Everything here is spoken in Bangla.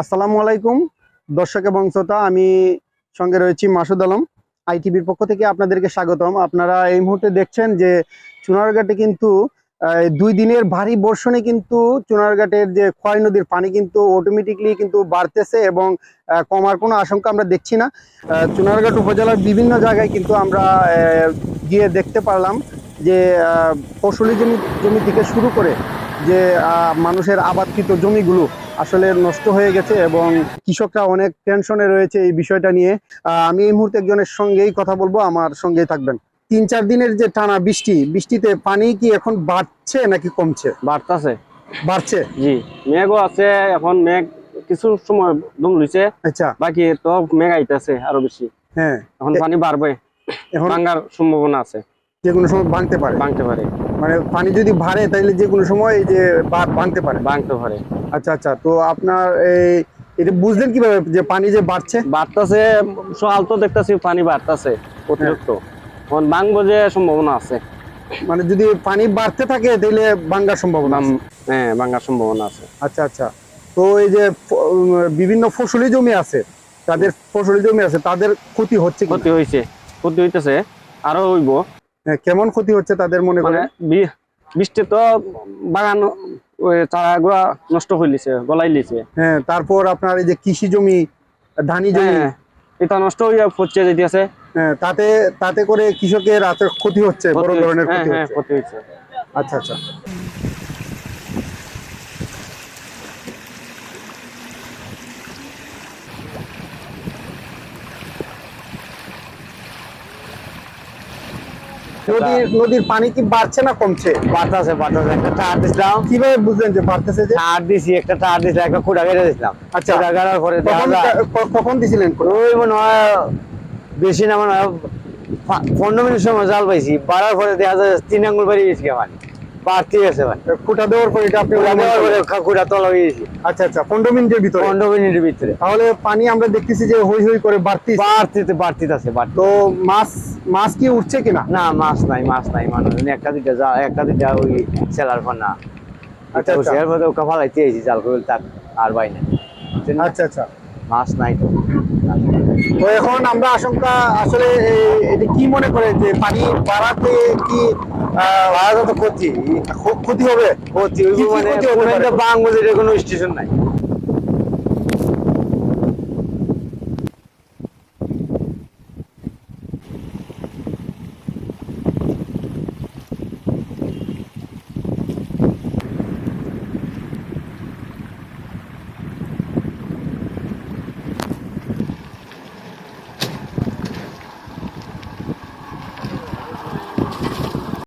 আসসালামু আলাইকুম, দর্শক এবং শ্রোতা, আমি সঙ্গে রয়েছি মাসুদ আলম, আইটিভির পক্ষ থেকে আপনাদেরকে স্বাগতম। আপনারা এই মুহূর্তে দেখছেন যে চুনারঘাটে কিন্তু দুই দিনের ভারী বর্ষণে কিন্তু চুনারঘাটের যে ক্ষয় নদীর পানি কিন্তু অটোমেটিকলি কিন্তু বাড়তেছে এবং কমার কোনো আশঙ্কা আমরা দেখছি না। চুনারঘাট উপজেলার বিভিন্ন জায়গায় কিন্তু আমরা গিয়ে দেখতে পারলাম যে ফসলি জমি জমি থেকে শুরু করে যে মানুষের আবাদকৃত জমিগুলো আসলে নষ্ট হয়ে গেছে এবং কৃষকরা অনেক টেনশনে রয়েছে এই বিষয়টা নিয়ে। আমি এই মুহূর্তে একজনের সঙ্গেই কথা বলব আমার সঙ্গেই থাকবেন। তিন চার দিনের যে টানা বৃষ্টি বৃষ্টিতে পানি কি এখন বাড়ছে নাকি কমছে? বাড়তেছে। বাড়ছে? জি মেঘও আছে এখন মেঘ কিছু সময় দম লইছে। আচ্ছা। বাকি তো মেঘ আইতাছে আরও বেশি। হ্যাঁ। এখন পানি বাড়বে এখন ভাঙ্গার সম্ভাবনা আছে। যে কোনো সময় ভাঙতে পারে। ভাঙতে পারে। মানে পানি যদি বাড়ে তাহলে যে কোনো সময় এই যে ভাঙতে পারে। ভাঙতে পারে। আচ্ছা আচ্ছা তো আপনার এই এটা বুঝলেন কীভাবে যে পানি যে বাড়ছে? বাড়তেছে সকাল তো দেখতাছি পানি বাড়তাছে অতিরিক্ত। এখন ভাঙবো যে সম্ভাবনা আছে। মানে যদি পানি বাড়তে থাকে তাহলে ভাঙ্গার সম্ভাবনা হ্যাঁ ভাঙার সম্ভাবনা আছে। আচ্ছা আচ্ছা তো এই যে বিভিন্ন ফসলি জমি আছে তাদের ফসলি জমি আছে তাদের ক্ষতি হচ্ছে ক্ষতি হয়েছে ক্ষতি হইতেছে আরও হইব। হ্যাঁ, কেমন ক্ষতি হচ্ছে তাদের মনে করে বৃষ্টি তো বাগান চারাগুলা নষ্ট হইলিছে গলাই লিছে। হ্যাঁ তারপর আপনার এই যে কৃষি জমি ধানি জমি। হ্যাঁ এটা নষ্ট হইয়া পড়ছে যেতেছে হ্যাঁ, তাতে তাতে করে কৃষকের ক্ষতি হচ্ছে বড় ধরনের হ্যাঁ ক্ষতি হ্যাঁ হচ্ছে। আচ্ছা আচ্ছা। নদীর নদীর পানি কি বাড়ছে না কমছে? বাড়তেছে বাড়তেছে। একটা দিছিলাম। কীভাবে বুঝলেন যে বাড়তেছে যে? টার দিছি একটা টার দিছিলাম একটা কুড়া কেটে দিছিলাম। আচ্ছা। কুড়া কাটার পরে কখন দিছিলেন ওই মনে হয় বেশি না মনে হয় পনেরো মিনিট সময় জাল পাইছি। বাড়ার পরে দেখা যায় তিন আঙ্গুল বাড়ি গেছি মানে বাড়তি আছে মানে ফুটা দেওয়ার পর এটা আপনি দেওয়ার পরে। তলা গেছি। আচ্ছা আচ্ছা পনেরো মিনিটের ভিতরে। পনেরো মিনিটের ভিতরে। তাহলে পানি আমরা দেখতেছি যে হই হই করে বাড়তি বাড়তিতে বাড়তিতে আছে তো মাছ মাছ কি উঠছে কিনা? না মাছ নাই মাছ নাই মানুষ। একটা দুইটা যা একটা দুইটা ওই সেলার পর না আচ্ছা, আচ্ছা। এর মধ্যে ওকে ফালাইতে এসেছি জাল করে তার আর বাই না? আচ্ছা আচ্ছা। মাছ নাই তো। তো এখন আমরা আশঙ্কা আসলে এটা কি মনে করে যে পানি বাড়াতে কি ভাড়া তো ক্ষতি। ক্ষ- ক্ষতি হবে? ক্ষতি মানে বাংলাদেশের কোনো স্টেশন নাই।